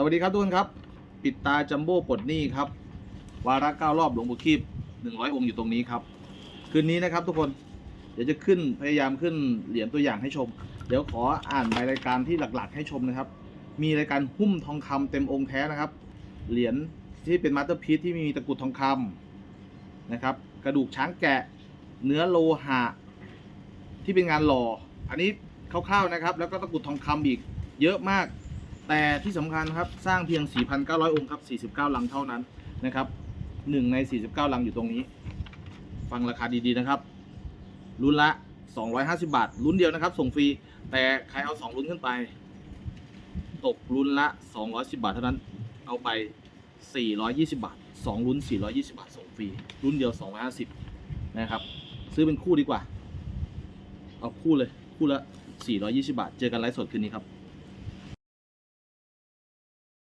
สวัสดีครับทุกคนครับ ปิดตาจัมโบ้ปลดหนี้ครับ วาระเก้ารอบหลวงปู่คีบหนึ่งร้อยองค์อยู่ตรงนี้ครับ คืนนี้นะครับทุกคนเดี๋ยวจะขึ้นพยายามขึ้นเหรียญตัวอย่างให้ชม เดี๋ยวขออ่านใบรายการที่หลักๆ ให้ชมนะครับ มีรายการหุ้มทองคำเต็มองค์แท้นะครับ เหรียญที่เป็นมาสเตอร์พีซที่มีตะกรุดทองคำนะครับ กระดูกช้างแกะ เนื้อโลหะที่เป็นงานหล่อ อันนี้คร่าวๆนะครับ แล้วก็ตะกรุดทองคำอีกเยอะมาก แต่ที่สำคัญครับสร้างเพียง 4,900 องค์ครับ 49 ลังเท่านั้นนะครับหนึ่งใน 49 ลังอยู่ตรงนี้ ฟังราคาดีๆนะครับรุ่นละ 250 บาทรุ่นเดียวนะครับ ส่งฟรี แต่ใครเอา 2 รุ่นขึ้นไป ตกรุ่นละ 210 บาทเท่านั้น เอาไป 420 บาท 2 รุ่น 420 บาท ส่งฟรี รุ่นเดียว 250 นะครับ ซื้อเป็นคู่ดีกว่า เอาคู่เลย คู่ละ 420 บาท เจอกันไลฟ์สดคืนนี้ครับ